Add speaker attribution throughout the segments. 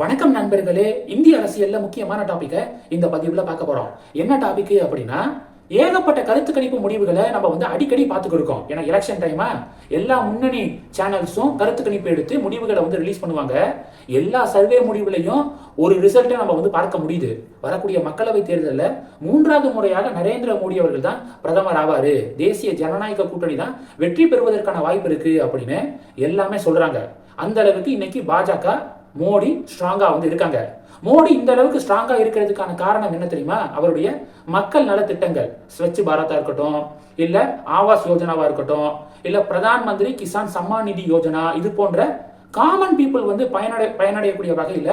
Speaker 1: வணக்கம் நண்பர்களே இந்திய அரசியல்ல முக்கியமான டாபிக்கை இந்த பதிவுல பார்க்க போறோம். என்ன டாபிக் அப்படின்னா ஏகப்பட்ட கருத்து கணிப்பு முடிவுகளை நம்ம வந்து அடிக்கடி பார்த்துட்டு இருக்கோம். ஏன்னா எலெக்ஷன் டைமா எல்லா முன்னணி சேனல்ஸும் கருத்து கணிப்பு எடுத்து முடிவுகளை வந்து ரிலீஸ் பண்ணுவாங்க. எல்லா சர்வே முடிவுலையும் ஒரு ரிசல்ட்டை நம்ம வந்து பார்க்க முடியுது. வரக்கூடிய மக்களவை தேர்தலில் மூன்றாவது முறையாக நரேந்திர மோடி அவர்கள் தான் பிரதமர் ஆவாரு. தேசிய ஜனநாயக கூட்டணி தான் வெற்றி பெறுவதற்கான வாய்ப்பு இருக்கு அப்படின்னு எல்லாமே சொல்றாங்க. அந்த அளவுக்கு இன்னைக்கு பாஜக மோடி ஸ்ட்ராங்காக வந்து இருக்காங்க. மோடி இந்த அளவுக்கு ஸ்ட்ராங்காக இருக்கிறதுக்கான காரணம் என்ன தெரியுமா? அவருடைய மக்கள் நலத்திட்டங்கள். ஸ்வச் பாரதா இருக்கட்டும் இல்லை ஆவாஸ் யோஜனாவாக இருக்கட்டும் இல்லை பிரதான் மந்திரி கிசான் சம்மான் நிதி யோஜனா இது போன்ற காமன் பீப்புள் வந்து பயனடை பயனடையக்கூடிய வகையில்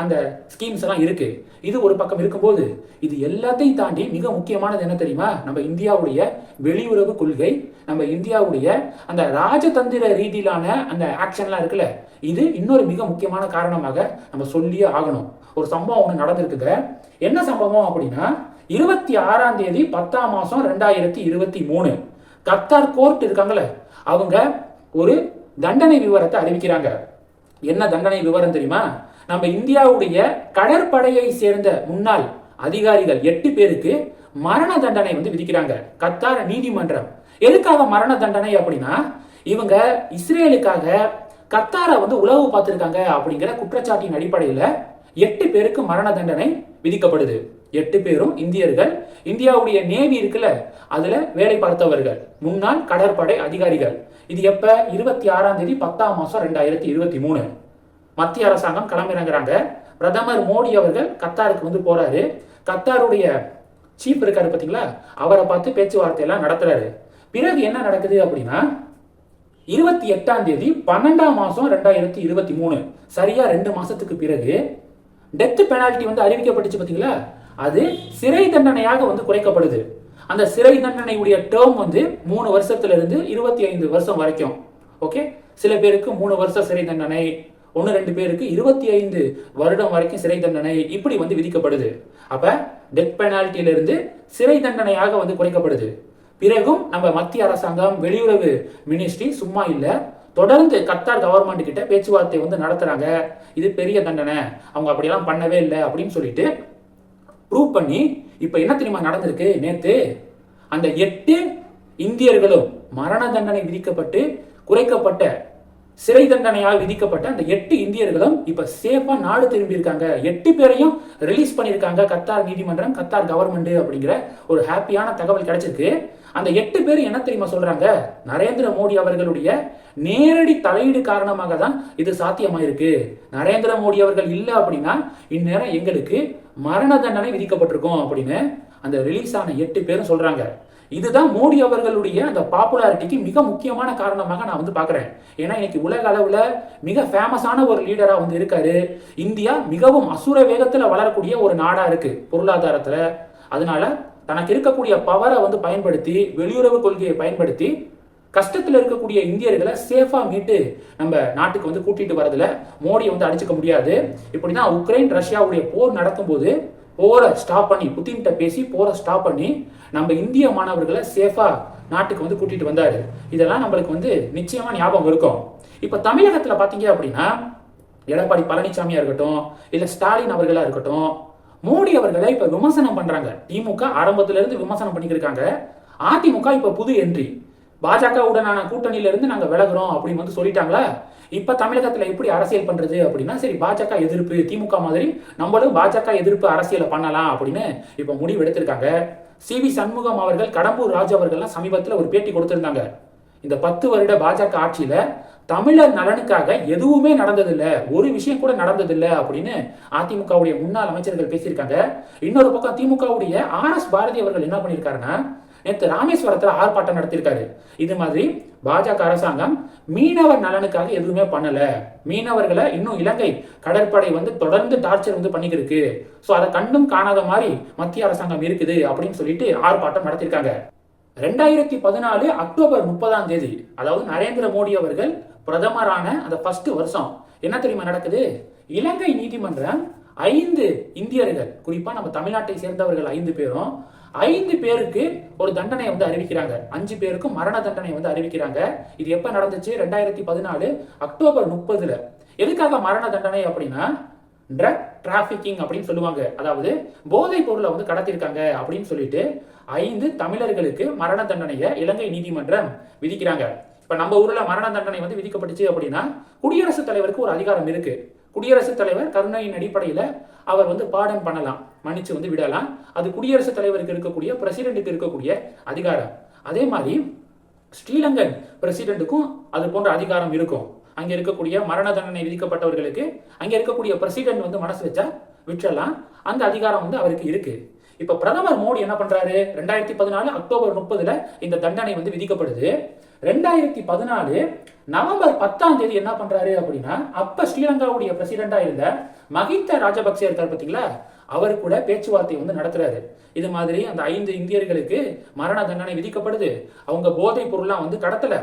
Speaker 1: அந்த ஸ்கீம்ஸ் எல்லாம் இருக்கு. இது ஒரு பக்கம் இருக்கும்போது இது எல்லாத்தையும் தாண்டி மிக முக்கியமானது என்ன தெரியுமா? நம்ம இந்தியாவுடைய வெளியுறவு கொள்கை நம்ம இந்தியாவுடைய அந்த ராஜதந்திர ரீதியிலான அந்த ஆக்ஷன்லாம் இருக்குல்ல இது இன்னொரு மிக முக்கியமான காரணமாக நம்ம சொல்லியே ஆகணும். ஒரு சம்பவம் ஒன்று நடந்திருக்குங்க. என்ன சம்பவம் அப்படின்னா இருபத்தி ஆறாம் தேதி பத்தாம் மாசம் ரெண்டாயிரத்தி இருபத்தி மூணு கத்தார் கோர்ட் இருக்காங்கல்ல அவங்க ஒரு தண்டனை விவரத்தை அறிவிக்கிறாங்க. என்ன தண்டனை விவரம் தெரியுமா? நம்ம இந்தியாவுடைய கடற்படையை சேர்ந்த முன்னாள் அதிகாரிகள் எட்டு பேருக்கு மரண தண்டனை வந்து விதிக்கிறாங்க. கத்தார நீதிமன்றம். எதுக்காக மரண தண்டனை அப்படின்னா இவங்க இஸ்ரேலுக்காக கத்தாரை வந்து உளவு பார்த்துருக்காங்க அப்படிங்கிற குற்றச்சாட்டின் அடிப்படையில் எட்டு பேருக்கு மரண தண்டனை விதிக்கப்படுது. எட்டு பேரும் இந்தியர்கள். இந்தியாவுடைய நேவி இருக்குல்ல அதுல வேலை பார்த்தவர்கள். முன்னாள் கடற்படை அதிகாரிகள். இது எப்போ? இருபத்தி ஆறாம் தேதி பத்தாம் மாதம் ரெண்டாயிரத்தி இருபத்தி மூணு. மத்திய அரசாங்கம் களமிறங்குறாங்க பிரதமர் மோடி அவர்கள் கத்தாருக்கு வந்து போறாரு. கத்தாருடைய சீப் இருக்காரு பார்த்தீங்களா அவரை பார்த்து பேச்சுவார்த்தையெல்லாம் நடத்துறாரு. பிறகு என்ன நடக்குது அப்படின்னா இருபத்தி எட்டாம் தேதி பன்னெண்டாம் மாதம் ரெண்டாயிரத்தி இருபத்தி மூணு. சரியா ரெண்டு மாசத்துக்கு பிறகு டெத் பெனால்டி வந்து அறிவிக்கப்பட்டுச்சு பார்த்தீங்களா அது சிறை தண்டனையாக வந்து குறைக்கப்படுது. அந்த சிறை தண்டனையுடைய டேர்ம் வந்து மூணு வருஷத்துல இருந்து இருபத்தி ஐந்து வருஷம் வரைக்கும். ஓகே சில பேருக்கு மூணு வருஷம் சிறை தண்டனை ஒன்று ரெண்டு பேருக்கு இருபத்தி ஐந்து வருடம் வரைக்கும் சிறை தண்டனை இப்படி வந்து விதிக்கப்படுது. அப்போ டெத் பெனால்ட்டியிலிருந்து சிறை தண்டனையாக வந்து குறைக்கப்படுது. பிறகும் நம்ம மத்திய அரசாங்கம் வெளியுறவு மினிஸ்ட்ரி சும்மா இல்லை தொடர்ந்து கத்தார் கவர்மெண்ட் கிட்ட பேச்சுவார்த்தை வந்து நடத்துறாங்க. இது பெரிய தண்டனை. அவங்க அப்படியெல்லாம் பண்ணவே இல்லை அப்படின்னு சொல்லிட்டு ப்ரூவ் பண்ணி இப்போ என்ன தெரியுமா நடந்திருக்கு? நேத்து அந்த எட்டு இந்தியர்களும் மரண தண்டனை விதிக்கப்பட்டு குறைக்கப்பட்ட சிறை தண்டனையால் விதிக்கப்பட்ட அந்த எட்டு இந்தியர்களும் இப்ப சேஃபா நாடு திரும்பி இருக்காங்க எட்டு பேரையும் ரிலீஸ் பண்ணியிருக்காங்க. கத்தார் நீதிமன்றம் கத்தார் கவர்மெண்ட் அப்படிங்கிற ஒரு ஹாப்பியான தகவல் கிடைச்சிருக்கு. அந்த எட்டு பேர் என்ன தெரியுமா சொல்றாங்க? நரேந்திர மோடி அவர்களுடைய நேரடி தலையீடு காரணமாக தான் இது சாத்தியமாயிருக்கு. நரேந்திர மோடி அவர்கள் இல்லை அப்படின்னா இந்நேரம் எங்களுக்கு மரண தண்டனை விதிக்கப்பட்டிருக்கும் அப்படின்னு அந்த ரிலீஸ் ஆன எட்டு பேரும் சொல்றாங்க. இதுதான் மோடி அவர்களுடைய அந்த பாப்புலாரிட்டிக்கு மிக முக்கியமான காரணமாக நான் வந்து பார்க்குறேன். ஏன்னா இன்னைக்கு உலக அளவில் மிக ஃபேமஸான ஒரு லீடராக வந்து இருக்காரு. இந்தியா மிகவும் அசுர வேகத்தில் வளரக்கூடிய ஒரு நாடாக இருக்குது பொருளாதாரத்தில். அதனால தனக்கு இருக்கக்கூடிய பவரை வந்து பயன்படுத்தி வெளியுறவு கொள்கையை பயன்படுத்தி கஷ்டத்தில் இருக்கக்கூடிய இந்தியர்களை சேஃபாக மீட்டு நம்ம நாட்டுக்கு வந்து கூட்டிகிட்டு வரதில் மோடியை வந்து அடிச்சுக்க முடியாது. இப்படிதான் உக்ரைன் ரஷ்யாவுடைய போர் நடக்கும்போது போரை ஸ்டாப் பண்ணி புத்தின்கிட்ட பேசி போரை ஸ்டாப் பண்ணி நம்ம இந்திய மாணவர்களை சேஃபாக நாட்டுக்கு வந்து கூட்டிட்டு வந்தார். இதெல்லாம் நம்மளுக்கு வந்து நிச்சயமா ஞாபகம் இருக்கும். இப்போ தமிழகத்தில் பார்த்தீங்க அப்படின்னா எடப்பாடி பழனிசாமியா இருக்கட்டும் இல்லை ஸ்டாலின் அவர்களா இருக்கட்டும் மோடி அவர்களை இப்போ விமர்சனம் பண்றாங்க. திமுக ஆரம்பத்துல இருந்து விமர்சனம் பண்ணிக்கிருக்காங்க. அதிமுக இப்போ புது என்ட்ரி பாஜகவுடனான கூட்டணியில இருந்து நாங்கள் விலகுறோம் அப்படின்னு வந்து சொல்லிட்டாங்களா? இப்ப தமிழகத்துல எப்படி அரசியல் பண்றது அப்படின்னா சரி பாஜக எதிர்ப்பு திமுக மாதிரி நம்மளும் பாஜக எதிர்ப்பு அரசியலை பண்ணலாம் அப்படின்னு இப்ப முடிவு எடுத்திருக்காங்க. சி வி சண்முகம் அவர்கள் கடம்பூர் ராஜ் அவர்கள்லாம் சமீபத்தில் ஒரு பேட்டி கொடுத்திருந்தாங்க. இந்த பத்து வருட பாஜக ஆட்சியில தமிழர் நலனுக்காக எதுவுமே நடந்ததில்ல ஒரு விஷயம் கூட நடந்ததில்ல அப்படின்னு அதிமுகவுடைய முன்னாள் அமைச்சர்கள் பேசியிருக்காங்க. இன்னொரு பக்கம் திமுகவுடைய ஆர் எஸ் பாரதி அவர்கள் என்ன பண்ணியிருக்காருன்னா நேற்று ராமேஸ்வரத்தில் ஆர்ப்பாட்டம் நடத்தியிருக்காரு. இது மாதிரி பாஜக அரசாங்கம் மீனவர் நலனுக்காக எதுவுமே பண்ணல. மீனவர்களை இன்னும் இலங்கை கடற்படை வந்து தொடர்ந்து டார்ச்சர் வந்து பண்ணிக்கிருக்கு. ஸோ அதை கண்டும் காணாத மாதிரி மத்திய அரசாங்கம் இருக்குது அப்படின்னு சொல்லிட்டு ஆர்ப்பாட்டம் நடத்தியிருக்காங்க. ரெண்டாயிரத்தி பதினாலு அக்டோபர் முப்பதாம் தேதி அதாவது நரேந்திர மோடி அவர்கள் பிரதமரான அந்த ஃபர்ஸ்ட் வருஷம் என்ன தெரியுமா நடக்குது? இலங்கை நீதிமன்றம் ஐந்து இந்தியர்கள் குறிப்பா நம்ம தமிழ்நாட்டை சேர்ந்தவர்கள் ஐந்து பேரும் ஐந்து பேருக்கு ஒரு தண்டனை வந்து அறிவிக்கிறாங்க. அஞ்சு பேருக்கும் மரண தண்டனை வந்து அறிவிக்கிறாங்க. இது எப்ப நடந்துச்சு? ரெண்டாயிரத்தி பதினாலு அக்டோபர் முப்பதுல. எதுக்காக மரண தண்டனை அப்படின்னா ட்ரக் டிராஃபிக்கிங் அப்படின்னு சொல்லுவாங்க. அதாவது போதைப் பொருளை வந்து கடத்திருக்காங்க அப்படின்னு சொல்லிட்டு ஐந்து தமிழர்களுக்கு மரண தண்டனையை இலங்கை நீதிமன்றம் விதிக்கிறாங்க. இப்ப நம்ம ஊர்ல மரண தண்டனை வந்து விதிக்கப்பட்டுச்சு அப்படின்னா குடியரசுத் தலைவருக்கு ஒரு அதிகாரம் இருக்கு. குடியரசுத் தலைவர் கருணையின் அடிப்படையில் அவர் வந்து பாடம் பண்ணலாம் மன்னிச்சு வந்து விடலாம். அது குடியரசுத் தலைவருக்கு இருக்கக்கூடிய பிரசிடென்ட்டுக்கு இருக்கக்கூடிய அதிகாரம். அதே மாதிரி ஸ்ரீலங்கன் பிரசிடென்ட்டுக்கும் அது போன்ற அதிகாரம் இருக்கும். அங்கே இருக்கக்கூடிய மரண தண்டனை விதிக்கப்பட்டவர்களுக்கு அங்கே இருக்கக்கூடிய பிரசிடென்ட் வந்து மனசு வச்சா விட்டுறலாம். அந்த அதிகாரம் வந்து அவருக்கு இருக்கு. இப்ப பிரதமர் மோடி என்ன பண்றாரு? ரெண்டாயிரத்தி பதினாலு அக்டோபர் முப்பதுல இந்த தண்டனை வந்து விதிக்கப்படுது. ரெண்டாயிரத்தி பதினாலு நவம்பர் பத்தாம் தேதி என்ன பண்றாரு அப்படின்னா அப்ப ஸ்ரீலங்காவுடைய பிரசிடண்டா இருந்த மஹிந்த ராஜபக்சே இருக்கார் பார்த்தீங்களா அவர் கூட பேச்சுவார்த்தை வந்து நடத்துறாரு. இது மாதிரி அந்த ஐந்து இந்தியர்களுக்கு மரண தண்டனை விதிக்கப்படுது. அவங்க போதைப் பொருள்லாம் வந்து கடத்தல.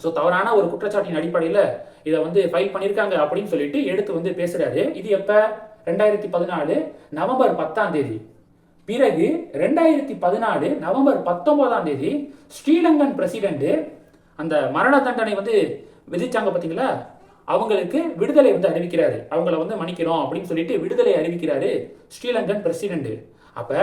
Speaker 1: ஸோ தவறான ஒரு குற்றச்சாட்டின் அடிப்படையில் இதை வந்து ஃபைல் பண்ணியிருக்காங்க அப்படின்னு சொல்லிட்டு எடுத்து வந்து பேசுறாரு. இது எப்ப? ரெண்டாயிரத்தி பதினாலு நவம்பர் பத்தாம் தேதி. பிறகு ரெண்டாயிரத்தி பதினாலு நவம்பர் பத்தொன்பதாம் தேதி ஸ்ரீலங்கன் பிரசிடென்ட்டு அந்த மரண தண்டனை வந்து விதிச்சாங்க பார்த்தீங்களா அவங்களுக்கு விடுதலை வந்து அறிவிக்கிறாரு. அவங்கள வந்து மன்னிக்கிறோம் அப்படின்னு சொல்லிட்டு விடுதலை அறிவிக்கிறாரு ஸ்ரீலங்கன் பிரசிடென்ட் அப்ப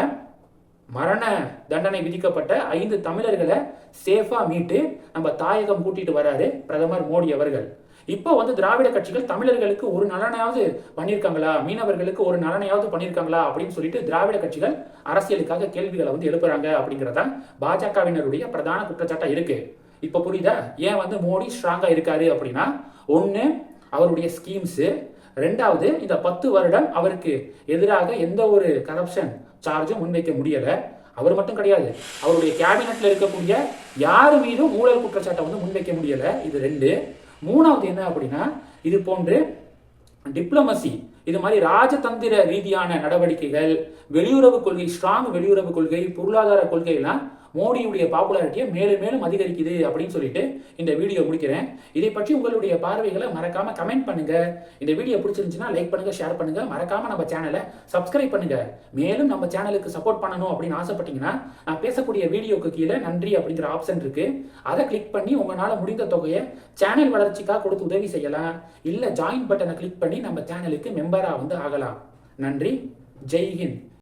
Speaker 1: மரண தண்டனை விதிக்கப்பட்ட ஐந்து தமிழர்களை சேஃபா மீட்டு நம்ம தாயகம் கூட்டிட்டு வராரு பிரதமர் மோடி அவர்கள். இப்போ வந்து திராவிட கட்சிகள் தமிழர்களுக்கு ஒரு நலனையாவது பண்ணியிருக்காங்களா? மீனவர்களுக்கு ஒரு நலனையாவது பண்ணியிருக்காங்களா? அப்படின்னு சொல்லிட்டு திராவிட கட்சிகள் அரசியலுக்காக கேள்விகளை வந்து எழுப்புறாங்க அப்படிங்கறதான் பாஜகவினருடைய பிரதான குற்றச்சாட்டா இருக்கு. இப்போ புரியுதா? ஏன் வந்து மோடி ஸ்ட்ராங்கா இருக்காரு அப்படின்னா ஒன்று அவருடைய ஸ்கீம்ஸு ரெண்டாவது இந்த பத்து வருடம் அவருக்கு எதிராக எந்த ஒரு கரப்ஷன் சார்ஜும் முன்வைக்க முடியலை. அவர் மட்டும் கிடையாது. அவருடைய கேபினெட்ல இருக்கக்கூடிய யார் மீதும் ஊழல் குற்றச்சாட்டை வந்து முன்வைக்க முடியல. இது ரெண்டு. மூணாவது என்ன அப்படின்னா இது போன்று டிப்ளமசி இது மாதிரி ராஜதந்திர ரீதியான நடவடிக்கைகள் வெளியுறவு கொள்கை ஸ்ட்ராங் வெளியுறவு கொள்கை பொருளாதார கொள்கையெல்லாம் மோடியுடைய பாப்புலாரிட்டியை மேலும் மேலும் அதிகரிக்குது அப்படின்னு சொல்லிட்டு இந்த வீடியோ முடிக்கிறேன். இதை பற்றி உங்களுடைய பார்வைகளை மறக்காம கமெண்ட் பண்ணுங்க. இந்த வீடியோ பிடிச்சிருந்துச்சுன்னா லைக் பண்ணுங்க ஷேர் பண்ணுங்க. மறக்காம நம்ம சேனலை சப்ஸ்கிரைப் பண்ணுங்க. மேலும் நம்ம சேனலுக்கு சப்போர்ட் பண்ணணும் அப்படின்னு ஆசைப்பட்டீங்கன்னா நான் பேசக்கூடிய வீடியோக்கு கீழே நன்றி அப்படிங்கிற ஆப்ஷன் இருக்கு. அதை கிளிக் பண்ணி உங்களால் முடிந்த தொகையை சேனல் வளர்ச்சிக்காக கொடுத்து உதவி செய்யலாம். இல்லை ஜாயின் பட்டனை கிளிக் பண்ணி நம்ம சேனலுக்கு மெம்பராக வந்து ஆகலாம். நன்றி. ஜெய்ஹிந்த்